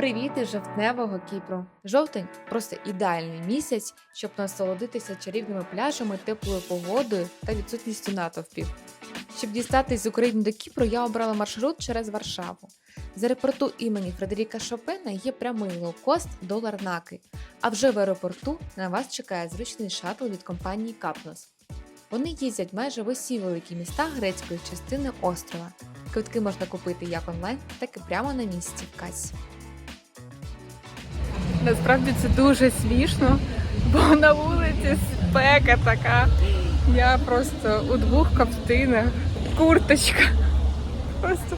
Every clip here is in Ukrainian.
Привіт із жовтневого Кіпру. Жовтень просто ідеальний місяць, щоб насолодитися чарівними пляжами, теплою погодою та відсутністю натовпів. Щоб дістатись з України до Кіпру, я обрала маршрут через Варшаву. З аеропорту імені Фредеріка Шопена є прямий лоукост до Ларнаки, а вже в аеропорту на вас чекає зручний шаттл від компанії Капнос. Вони їздять майже в усі великі міста грецької частини острова. Квитки можна купити як онлайн, так і прямо на місці в касі. Насправді це дуже смішно, бо на вулиці спека така. Я просто у двох каптинах, курточка. Просто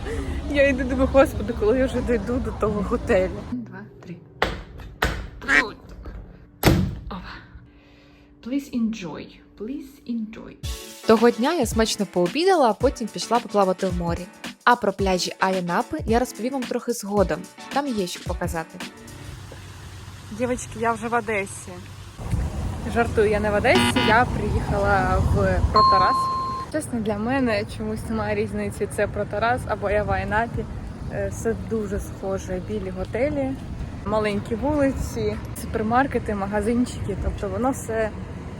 я йду думаю, господи, коли я вже дойду до того готелю. Два, три. Please enjoy. Please enjoy. Того дня я смачно пообідала, а потім пішла поплавати в морі. А про пляжі Аянапи я розповім вам трохи згодом. Там є що показати. Дівчатки, я вже в Одесі. Жартую, я не в Одесі, я приїхала в Протарас. Чесно, для мене чомусь немає різниці. Це Протарас або я в Айнапі. Е, Все дуже схоже. Білі готелі, маленькі вулиці, супермаркети, магазинчики. Тобто воно все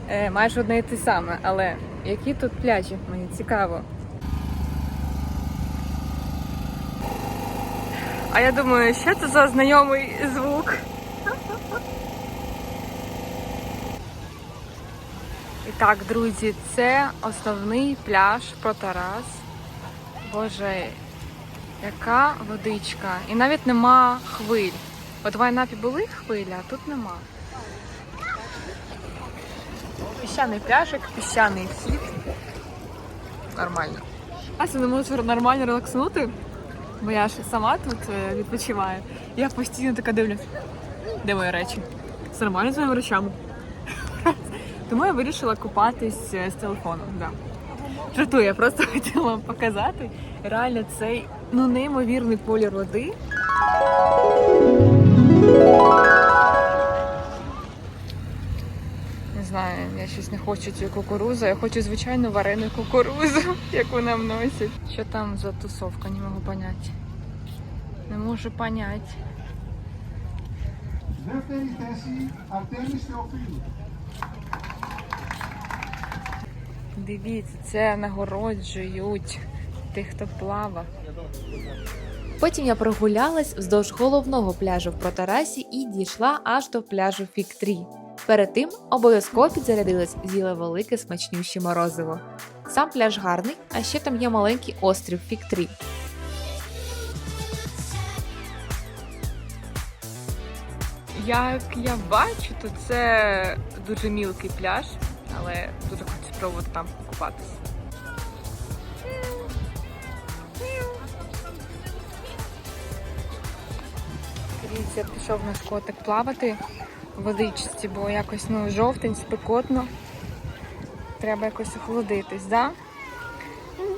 е, майже одне і те саме. Але які тут пляжі? Мені цікаво. А я думаю, що це за знайомий звук? І так, друзі, це основний пляж Протарас. Боже, яка водичка. І навіть нема хвиль. От в Айнапі були хвилі, а тут нема. Піщаний пляжик, піщаний вхід. Нормально. Ася не можу нормально релакснути, бо я ж сама тут е, відпочиваю. Я постійно така дивлюсь. Де мої речі? З нормально своїми речами. Тому я вирішила купатись е, з телефоном. Да. Жартую, я просто хотіла вам показати. Реально цей ну неймовірний колір води. Не знаю, я щось не хочу цю кукурузу. Я хочу звичайну варену кукурузу, яку нам носять. Що там за тусовка, не можу поняти. Не можу поняти. Δεύτερη θέση, Αρτέμις Θεοφίλου. Дивіться, це нагороджують тих, хто плавав. Потім я прогулялась вздовж головного пляжу в Протарасі і дійшла аж до пляжу Фік-3. Перед тим обов'язково підзарядилась, з'їла велике смачнюще морозиво. Сам пляж гарний, а ще там є маленький острів Фік-3. Як я бачу, то це дуже мілкий пляж, але дуже хочу спробувати там купатися. Дивіться, пішов наш котик плавати в водичці, бо якось ну, жовтень, спекотно. Треба якось охолодитись, да?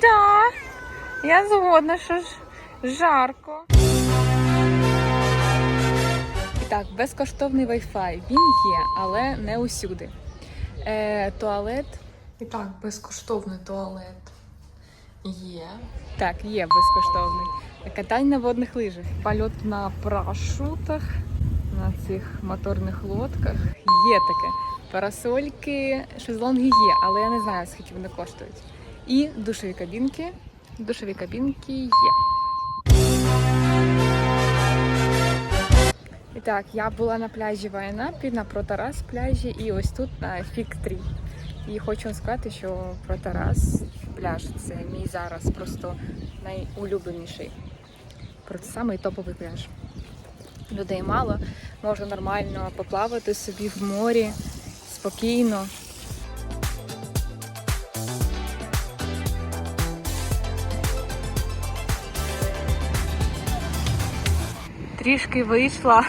Да, я згодна, що ж жарко. Так, безкоштовний Wi-Fi. Він є, але не усюди. Е, туалет. І так, безкоштовний туалет. Є. Так, є безкоштовний. Катання на водних лижах. Польот на парашутах, на цих моторних лодках. Є таке. Парасольки, шезлонги є, але я не знаю, скільки вони коштують. І душові кабінки. Душові кабінки є. Так, я була на пляжі в на Протарас пляжі і ось тут на Фік 3. І хочу сказати, що Протарас пляж це мій зараз просто найулюбленіший. Самий топовий пляж. Людей мало, можна нормально поплавати собі в морі спокійно. Трішки вийшла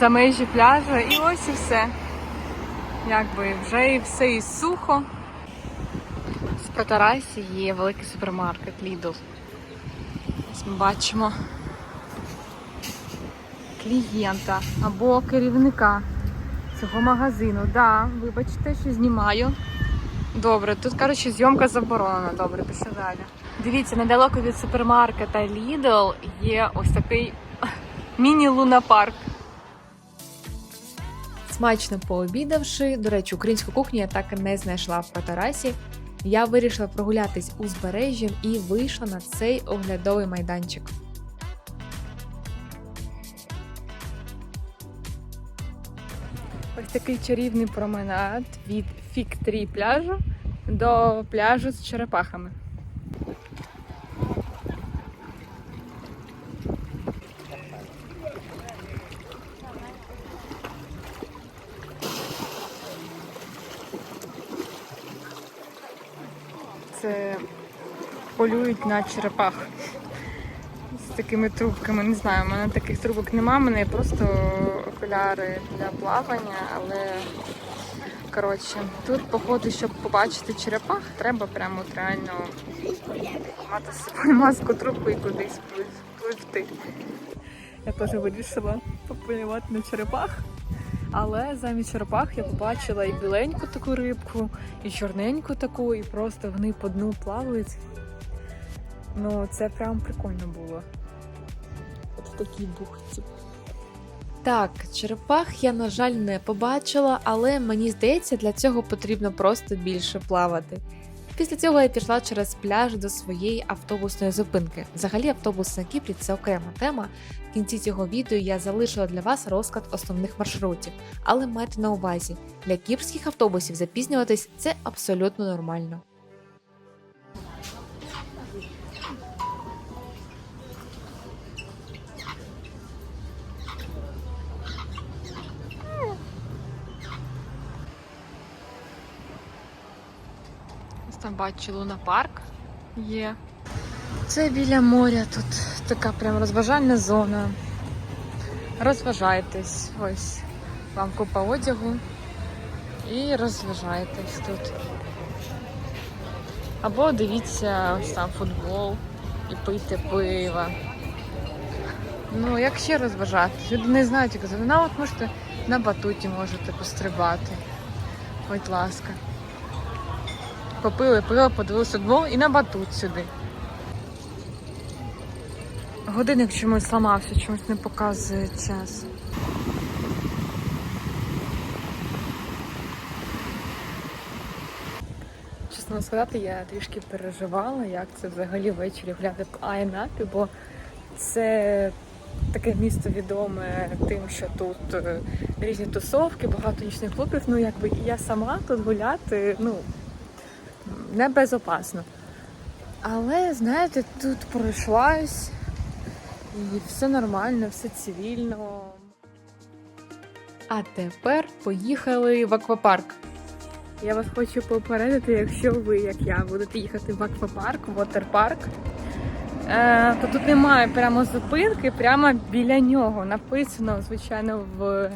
за межі пляжу і ось і все. Якби вже і все і сухо. В Протарасі є великий супермаркет Lidl. Ось ми бачимо клієнта або керівника цього магазину. Да, вибачте, що знімаю. Добре, тут, коротше, зйомка заборонена. Добре, пішли далі. Дивіться, недалеко від супермаркета Lidl є ось такий Міні-луна-парк. Смачно пообідавши, до речі, українську кухню я так і не знайшла в Патарасі. Я вирішила прогулятись узбережжям і вийшла на цей оглядовий майданчик. Ось такий чарівний променад від Фік-3 пляжу до пляжу з черепахами. Це полюють на черепах з такими трубками. Не знаю, у мене таких трубок нема, у мене просто окуляри для плавання, але коротше, тут, походу, щоб побачити черепах, треба прямо от реально мати з собою маску, трубку і кудись пливти. Я теж вирішила пополювати на черепах. Але замість черепах я побачила і біленьку таку рибку, і чорненьку таку, і просто вони по дну плавають. Ну, це прям прикольно було. От в такій бухті. Так, черепах я, на жаль, не побачила, але мені здається, для цього потрібно просто більше плавати. Після цього я пішла через пляж до своєї автобусної зупинки. Взагалі, автобус на Кіпрі це окрема тема. В кінці цього відео я залишила для вас розклад основних маршрутів, але майте на увазі, для кіпрських автобусів запізнюватись це абсолютно нормально. Там бачу Луна парк є. Це біля моря, тут така прям розважальна зона. Розважайтесь, ось вам купа одягу і розважайтесь тут. Або дивіться ось там футбол і пийте пиво. Ну, як ще розважатись? Люди не знають, як казати. Ну, от можете на батуті можете пострибати. Будь ласка. Попили пиво, подивилися футбол і на батут сюди. Годинник чомусь зламався, чомусь не показує час. Чесно сказати, я трішки переживала, як це взагалі ввечері гуляти по Айнапі, бо це таке місто відоме тим, що тут е, різні тусовки, багато нічних клубів. Ну, якби і я сама тут гуляти, ну, не безопасно. Але, знаєте, тут пройшлась і все нормально, все цивільно. А тепер поїхали в аквапарк. Я вас хочу попередити, якщо ви, як я, будете їхати в аквапарк, в вотерпарк, е, то тут немає прямо зупинки, прямо біля нього. Написано, звичайно, в,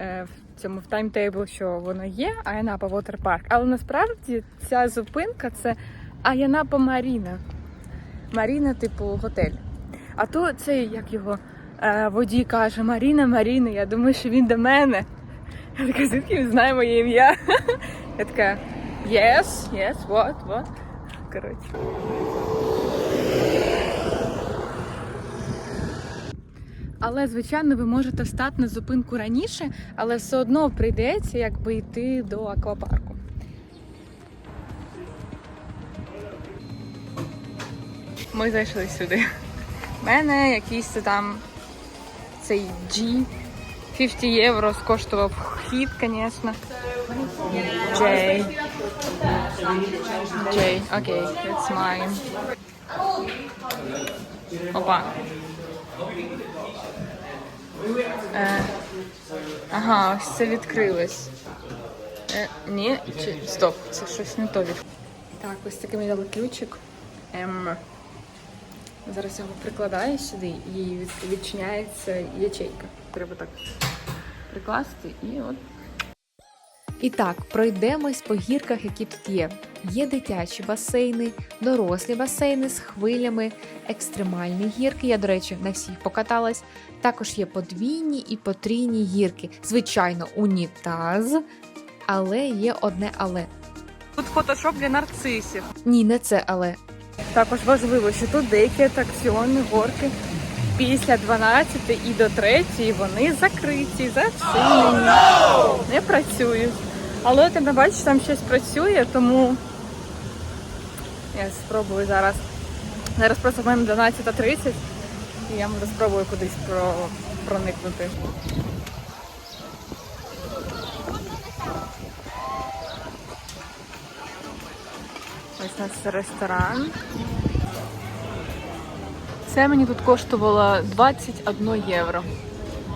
в цьому в таймтейбл, що воно є, Аянапа Вотерпарк. Але насправді ця зупинка це Аянапа Маріна. Маріна, типу, готель. А то цей, як його е, водій каже, Маріна, Маріна, я думаю, що він до мене. Я така, звідки він знає моє ім'я? Я така, yes, yes, what, what? Коротше. Але, звичайно, ви можете встати на зупинку раніше, але все одно прийдеться якби йти до аквапарку. Ми зайшли сюди. У мене якийсь там цей G 50 євро скоштував вхід, звісно. J. J, окей, it's mine. Опа. Е, ага, ось це відкрилось. Е, ні, чи стоп, це щось не то від. Так, ось такий мені дали ключик. М. Зараз його прикладаю сюди і від- відчиняється ячейка. Треба так прикласти і от І так, пройдемось по гірках, які тут є. Є дитячі басейни, дорослі басейни з хвилями, екстремальні гірки. Я, до речі, на всіх покаталась. Також є подвійні і потрійні гірки. Звичайно, унітаз, але є одне але. Тут фотошоп для нарцисів. Ні, не це але. Також важливо, що тут деякі атракціони, горки після 12 і до 3 вони закриті, зачинені, не працюють. Але от я бачу, там щось працює, тому я спробую зараз. Зараз просто в мене 12.30 і я може спробую кудись про... проникнути. Ось у нас ресторан. Це мені тут коштувало 21 євро.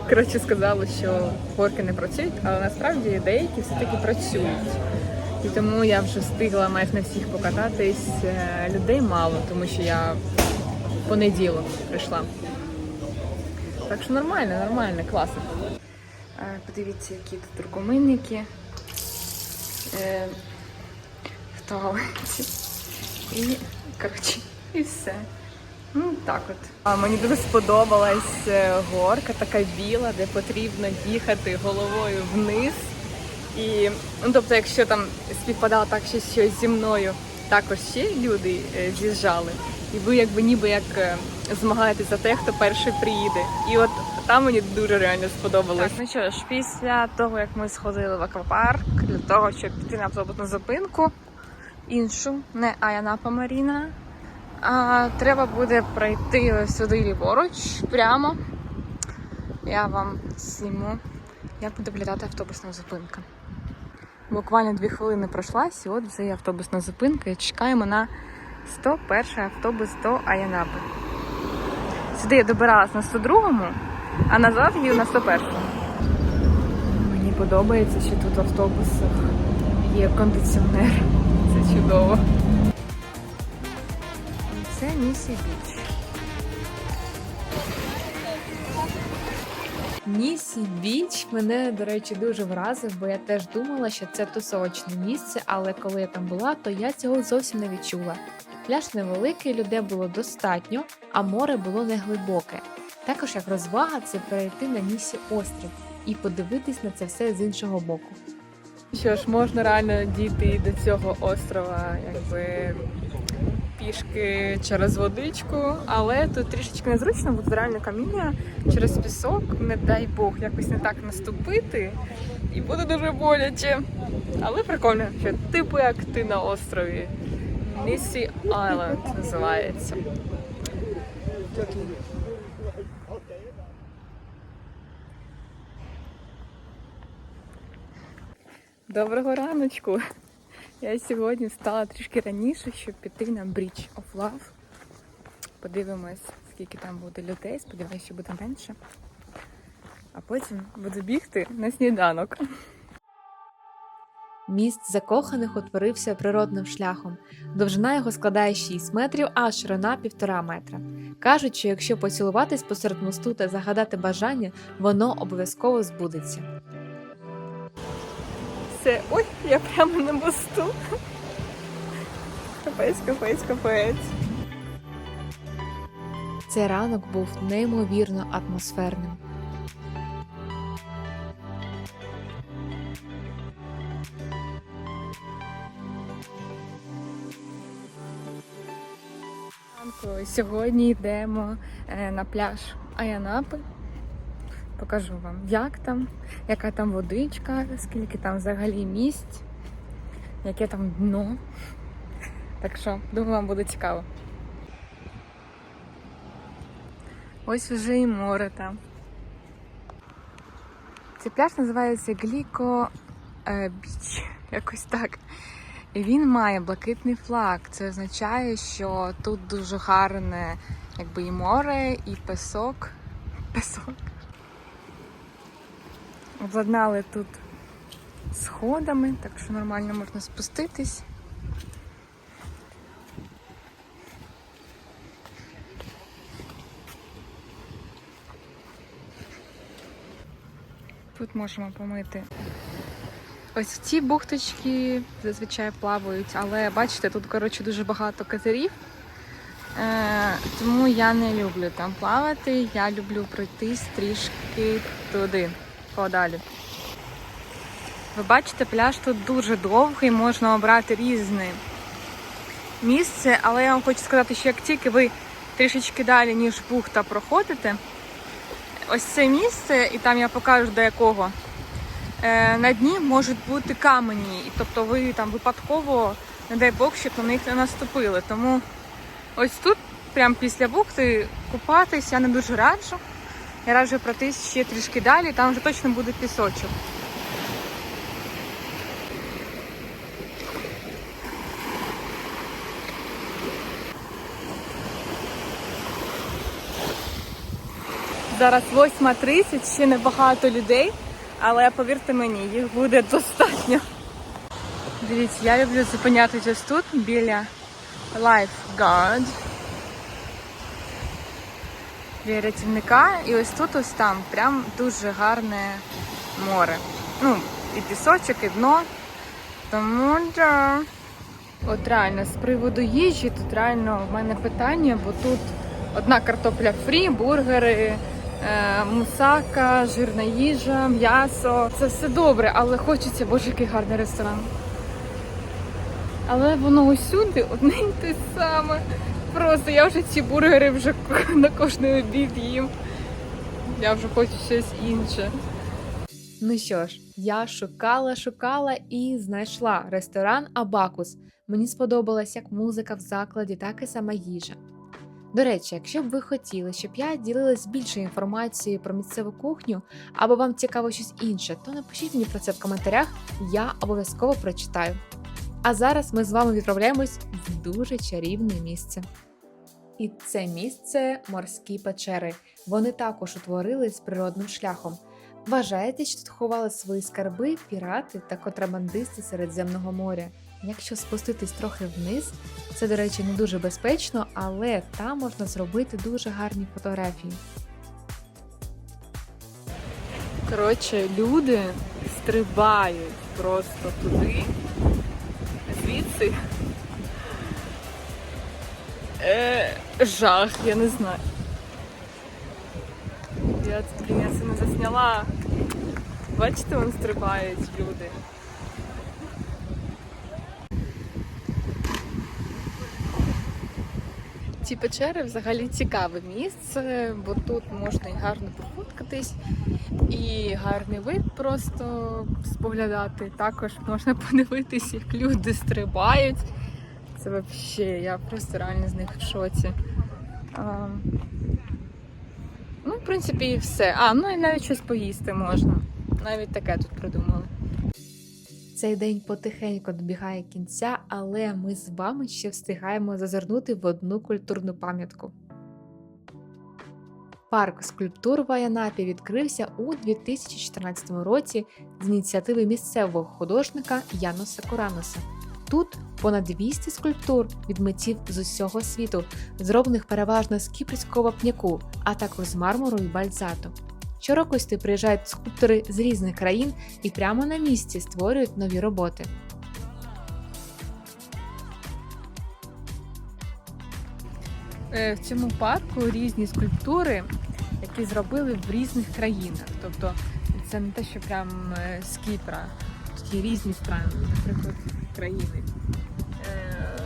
Коротше, сказали, що горки не працюють, але насправді деякі все-таки працюють. І тому я вже встигла майже на всіх покататись. Е, Людей мало, тому що я в понеділок прийшла. Так що нормально, нормально, класно. Е, Подивіться, які тут документики. Е, в туалеті. І, коротше, і все. Ну, так от. А мені дуже сподобалась горка, така біла, де потрібно їхати головою вниз. І, ну, тобто, якщо там співпадало так, що щось зі мною також ще люди е, з'їжджали, і ви якби ніби як е, змагаєтесь за те, хто перший приїде. І от там мені дуже реально сподобалось. Так, ну що ж, після того, як ми сходили в аквапарк для того, щоб піти на автобусну зупинку, іншу, не Аянапа Маріна, а треба буде пройти сюди ліворуч, прямо. Я вам зніму, як буде виглядати автобусна зупинка. Буквально дві хвилини пройшлась, і от вже є автобусна зупинка, і чекаємо на 101 автобус до Аянапи. Сюди я добиралась на 102-му, а назад їду на 101-му. Мені подобається, що тут в автобусах є кондиціонер. Це чудово. Це Місі Біч. Нісі Біч мене, до речі, дуже вразив, бо я теж думала, що це тусовочне місце, але коли я там була, то я цього зовсім не відчула. Пляж невеликий, людей було достатньо, а море було не глибоке. Також як розвага це перейти на Нісі острів і подивитись на це все з іншого боку. Що ж, можна реально дійти до цього острова, якби пішки через водичку, але тут трішечки незручно, бо тут реально каміння через пісок, не дай Бог, якось не так наступити, і буде дуже боляче. Але прикольно, що типу як ти на острові. Місі Айленд називається. Доброго раночку! Я сьогодні встала трішки раніше, щоб піти на Bridge of Love. Подивимось, скільки там буде людей. Сподіваюся, що буде менше. А потім буду бігти на сніданок. Міст закоханих утворився природним шляхом. Довжина його складає 6 метрів, а ширина 1,5 метра. Кажуть, що якщо поцілуватись посеред мосту та загадати бажання, воно обов'язково збудеться. Все, ой, я прямо на мосту. Капець, капець, капець. Цей ранок був неймовірно атмосферним. Сьогодні йдемо е, на пляж Аянапи. Покажу вам, як там, яка там водичка, скільки там взагалі місць, яке там дно. Так що, думаю, вам буде цікаво. Ось вже і море там. Цей пляж називається Гліко е, Біч, якось так. І він має блакитний флаг. Це означає, що тут дуже гарне якби і море, і песок. Песок. Обладнали тут сходами, так що нормально можна спуститись. Тут можемо помити Ось ці бухточки зазвичай плавають, але бачите, тут коротше дуже багато катерів. Е, тому я не люблю там плавати. Я люблю пройтись трішки туди, подалі. Ви бачите, пляж тут дуже довгий, можна обрати різне місце, але я вам хочу сказати, що як тільки ви трішечки далі, ніж бухта проходите. Ось це місце, і там я покажу до якого. Е, на дні можуть бути камені, і тобто ви там випадково, не дай Бог, щоб на них не наступили. Тому ось тут, прямо після бухти, купатись я не дуже раджу. Я раджу пройтись ще трішки далі, там вже точно буде пісочок. Зараз 8.30, ще небагато людей, але повірте мені, їх буде достатньо. Дивіться, я люблю зупинятися тут біля Lifeguard. Біля рятівника. І ось тут, ось там, прям дуже гарне море. Ну, і пісочок, і дно. Тому да. От реально, з приводу їжі, тут реально в мене питання, бо тут одна картопля фрі, бургери, е, мусака, жирна їжа, м'ясо. Це все добре, але хочеться, боже, який гарний ресторан. Але воно усюди одне й те саме. Просто я вже ці бургери вже на кожний обід їм. Я вже хочу щось інше. Ну що ж, я шукала, шукала і знайшла ресторан Абакус. Мені сподобалась як музика в закладі, так і сама їжа. До речі, якщо б ви хотіли, щоб я ділилась більше інформацією про місцеву кухню, або вам цікаво щось інше, то напишіть мені про це в коментарях, я обов'язково прочитаю. А зараз ми з вами відправляємось в дуже чарівне місце. І це місце морські печери. Вони також утворились природним шляхом. Вважається, що тут ховали свої скарби пірати та контрабандисти Середземного моря. Якщо спуститись трохи вниз, це, до речі, не дуже безпечно, але там можна зробити дуже гарні фотографії. Коротше, люди стрибають просто туди, звідси. Е, жах, я не знаю. Я, блін, я це не засняла. Бачите, вон стрибають люди. Ці печери взагалі цікаве місце, бо тут можна і гарно пофоткатись, і гарний вид просто споглядати. Також можна подивитись, як люди стрибають. Це взагалі, я просто реально з них в шоці. А, ну, в принципі, і все. А, ну і навіть щось поїсти можна. Навіть таке тут придумали. Цей день потихеньку добігає кінця, але ми з вами ще встигаємо зазирнути в одну культурну пам'ятку. Парк скульптур в Аянапі відкрився у 2014 році з ініціативи місцевого художника Яноса Кураноса. Тут понад 200 скульптур від митців з усього світу, зроблених переважно з кіпрського вапняку, а також з мармуру і бальзату. Щороку сюди приїжджають скульптори з різних країн і прямо на місці створюють нові роботи. В цьому парку різні скульптури, які зробили в різних країнах. Тобто це не те, що прям е, з Кіпра. Є різні страни, наприклад, країни. Е,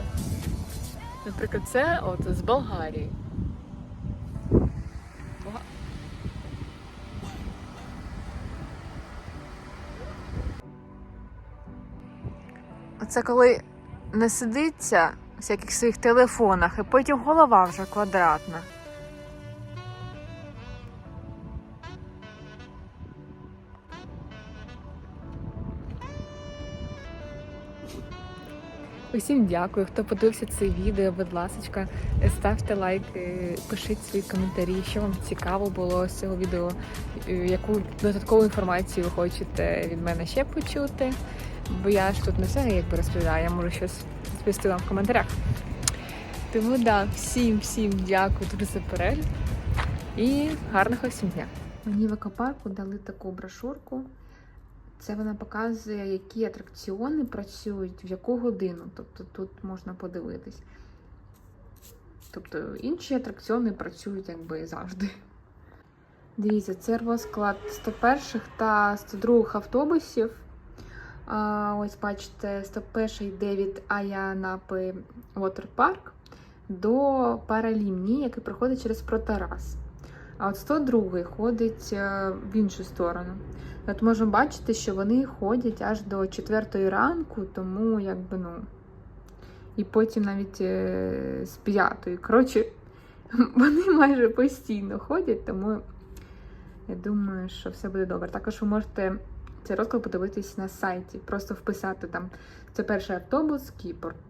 Наприклад, це от з Болгарії. Оце коли не сидиться всяких своїх телефонах, і потім голова вже квадратна. Усім дякую, хто подивився це відео. Будь ласка, ставте лайки, пишіть свої коментарі, що вам цікаво було з цього відео, е, яку додаткову інформацію ви хочете від мене ще почути. Бо я ж тут не все якби розповідаю, я можу щось розповісти вам в коментарях. Тому да, всім всім дякую дуже за перегляд і гарного всім дня. Мені в екопарку дали таку брошурку. Це вона показує, які атракціони працюють в яку годину. Тобто тут можна подивитись. Тобто інші атракціони працюють якби завжди. Дивіться, це розклад 101 та 102 автобусів. Ось бачите, 101 йде від Аянапи Park. до паралімнії, який проходить через Протарас. А от 102 ходить е, в іншу сторону. От можемо бачити, що вони ходять аж до 4 ранку, тому якби ну. І потім навіть е, з 5. Коротше, вони майже постійно ходять, тому я думаю, що все буде добре. Також ви можете цей розклад подивитись на сайті, просто вписати там це перший автобус, Кіпр.